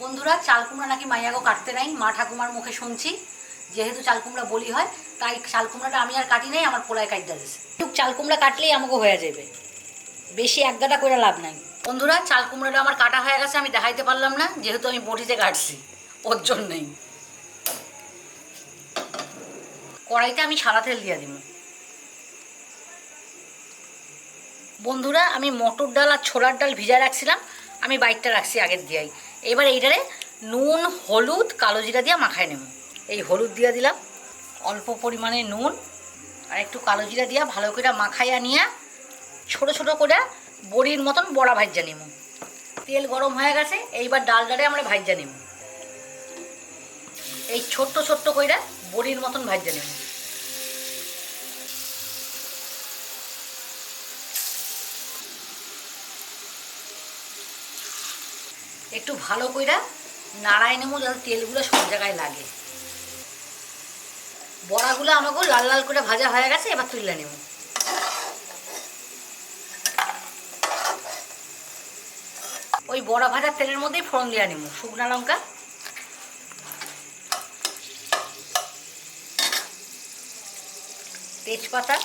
বন্ধুরা চাল কুমড়া নাকি মাইয়াগো কাটতে নাই, মা ঠাকুমার মুখে শুনছি, যেহেতু চাল কুমড়া বলি হয়, তাই চাল কুমড়াটা আমি আর কাটি নাই, আমার পোলায় কাটতে দিয়েছে একটু চাল কুমড়া কাটলেই আমাকে হয়ে যাবে, বেশি এক গাদা করে লাভ নাই। বন্ধুরা চাল কুমড়াটা আমার কাটা হয়ে গেছে, আমি দেখাইতে পারলাম না, যেহেতু আমি বটিতে কাটছি, ওর জন্যই। কড়াইতে আমি সাদা তেল দিয়ে দিব। বন্ধুরা, আমি মটর ডাল আর ছোলার ডাল ভিজা রাখছিলাম, আমি বাইকটা রাখছি আগের দিয়াই। এবার এইটারে নুন, হলুদ, কালো জিরা দিয়ে মাখায় নেব। এই হলুদ দিয়ে দিলাম, অল্প পরিমাণে নুন, আর একটু কালো জিরা দিয়া ভালো করে মাখাইয়া নিয়ে ছোট ছোট করে বড়ির মতন বড়া ভাজ্যা নেব। তেল গরম হয়ে গেছে, এইবার ডালটারে আমরা ভাজ্যা নেব। এই ছোট্ট ছোট্ট কইরা বড়ির মতন ভাজ্যা নেব। একটু ভালো কইরা নাড়াই নেব যাতে তেলগুলো সব জায়গায় লাগে। বড়াগুলো আমাকেও লাল লাল করে ভাজা হয়ে গেছে, এবার তুলে নেব। ওই বড়া ভাজার তেলের মধ্যেই ফোড়ন দেওয়া নেব, শুকনো লঙ্কা। তেজপাতা।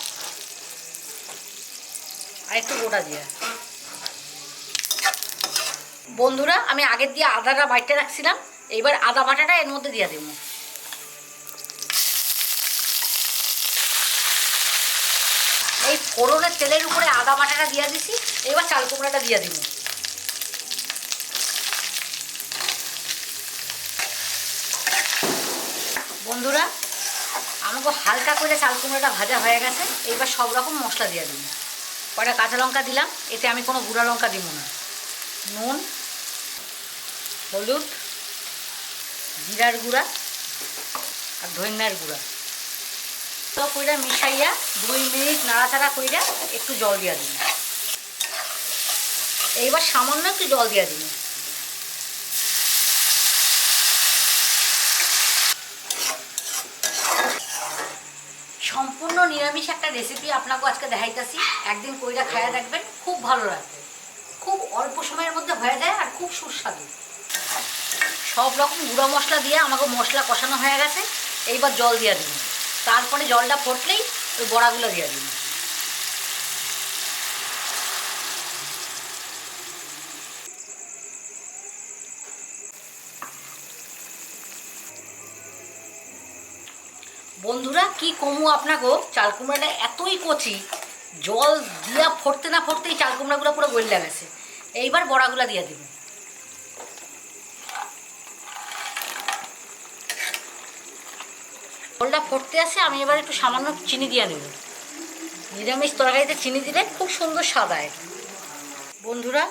আর একটু গোটা জিরা। বন্ধুরা, আমি আগের দিয়ে আদাটা বাইটে রাখছিলাম, এইবার আদা বাটাটা এর মধ্যে দিয়ে দেবো। এই ফোড়নের তেলের উপরে আদা বাটাটা দিয়ে দিছি, এবার চাল কুমড়াটা দিয়ে দিব। বন্ধুরা, আমাকে হালকা করে চাল কুমড়াটা ভাজা হয়ে গেছে, এইবার সব রকম মশলা দিয়ে দিব। কয়টা কাঁচা লঙ্কা দিলাম, এতে আমি কোনো গুঁড়া লঙ্কা দিব না। নুন হলুদ, জিরার গুঁড়া আর ধনিয়ার গুঁড়া। তো কইরা মিশাইয়া দুই মিনিট নাড়াচাড়া কইরা একটু জল দিয়া দিন। এইবার সামান্য একটু জল দিয়া দিন। সম্পূর্ণ নিরামিষ একটা রেসিপি আপনাকে আজকে দেখাইতেছি। একদিন কইরা খায়া দেখবেন, খুব ভালো লাগবে। খুব অল্প সময়ের মধ্যে হয়ে যায় আর খুব সুস্বাদু। সব রকম গুঁড়ো মশলা দিয়ে আমাকে মশলা কষানো হয়ে গেছে। এইবার জল দিয়ে দিন তারপরে জলটা ফটলেই ওই বড়াগুলো দিয়ে দিন বন্ধুরা, কি কমু আপনাকে? চাল কুমড়াটা এতই কচি, জল দিয়া ফটতে না ফুটতেই চাল কুমড়াগুলো পুরো গলে গেছে। এইবার বড়াগুলো দিয়ে দিব জলটা ফুটতে আসে, আমি এবার একটু সামান্য চিনি দিয়ে নেব। নিরামিষ তরকারিতে চিনি দিলে খুব সুন্দর স্বাদ বন্ধুরা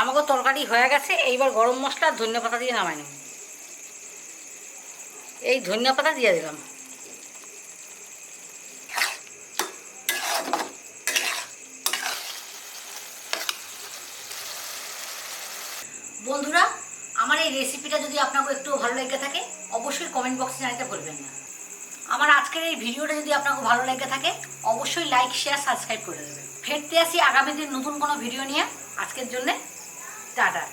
আমাকে তরকারি হয়ে গেছে, এইবার গরম মশলা আর ধনিয়া পাতা দিয়ে নামাই নেব। এই ধনিয়া পাতা দিয়ে দিলাম। বন্ধুরা, আমার এই রেসিপিটা যদি আপনাকে একটু ভালো লেগে থাকে, অবশ্যই কমেন্ট বক্সে জানাতে ভুলবেন না। আমার আজকের এই ভিডিওটা যদি আপনাকে ভালো লেগে থাকে, অবশ্যই লাইক শেয়ার সাবস্ক্রাইব করে দেবেন। ফেরতে আসি আগামী দিন নতুন কোনো ভিডিও নিয়ে। আজকের জন্যে টাটা।